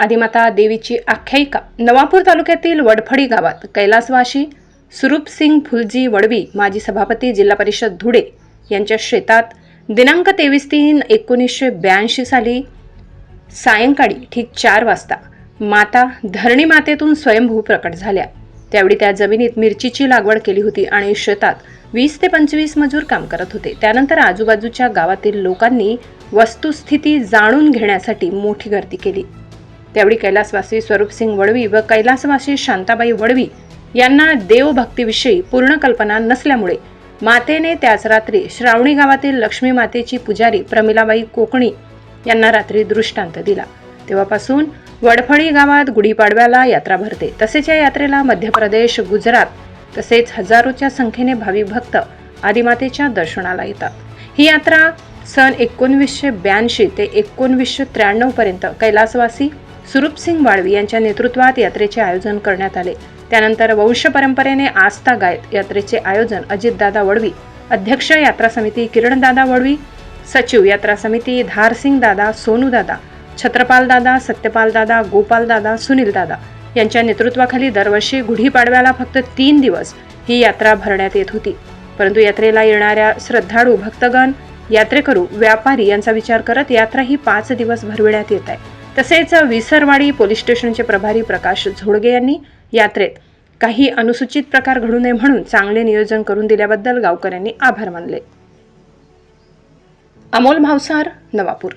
आदिमाता देवीची आख्यायिका नवापूर तालुक्यातील वडफडी गावात कैलासवाशी सुरूपसिंग फुलजी वडवी माजी सभापती जिल्हा परिषद धुळे यांच्या शेतात दिनांक तेवीस तीन एकोणीसशे ब्याऐंशी साली सायंकाळी ठीक चार वाजता माता धरणी मातेतून स्वयंभू प्रकट झाल्या. त्यावेळी त्या जमिनीत मिरचीची लागवड केली होती आणि शेतात वीस ते पंचवीस मजूर काम करत होते. त्यानंतर आजूबाजूच्या गावातील लोकांनी वस्तुस्थिती जाणून घेण्यासाठी मोठी गर्दी केली. त्यावेळी कैलासवासी स्वरूपसिंग वडवी व कैलासवासी शांताबाई वडवी यांना देवभक्तीविषयी पूर्ण कल्पना नसल्यामुळे मातेने त्याच रात्री श्रावणी गावातील लक्ष्मी मातेची पुजारी प्रमिलाबाई कोकणी यांना रात्री दृष्टांत दिला. तेव्हापासून वडफळी गावात गुढीपाडव्याला यात्रा भरते. तसेच या यात्रेला मध्य प्रदेश गुजरात तसेच हजारोच्या संख्येने भाविक भक्त आदिमातेच्या दर्शनाला येतात. ही यात्रा सन एकोणवीसशे ब्याऐंशी ते एकोणवीसशे त्र्याण्णव पर्यंत कैलासवासी सुरूपसिंग वाळवी यांच्या नेतृत्वात यात्रेचे आयोजन करण्यात आले. त्यानंतर वंश परंपरेने आस्था गायत यात्रेचे आयोजन अजितदादा वडवी अध्यक्ष यात्रा समिती किरणदादा वडवी सचिव यात्रा समिती धारसिंग दादा सोनूदादा छत्रपाल दादा गोपालदादा सुनीलदादा सुनील दादा यांच्या नेतृत्वाखाली दरवर्षी गुढीपाडव्याला फक्त तीन दिवस ही यात्रा भरण्यात येत होती. परंतु यात्रेला येणाऱ्या श्रद्धाळू भक्तगण यात्रेकरू व्यापारी यांचा विचार करत यात्रा ही पाच दिवस भरविण्यात येत आहे. तसेच विसरवाडी पोलीस स्टेशनचे प्रभारी प्रकाश झोडगे यांनी यात्रेत काही अनुसूचित प्रकार घडू नये म्हणून चांगले नियोजन करून दिल्याबद्दल गावकऱ्यांनी आभार मानले. अमोल भावसार नवापूर.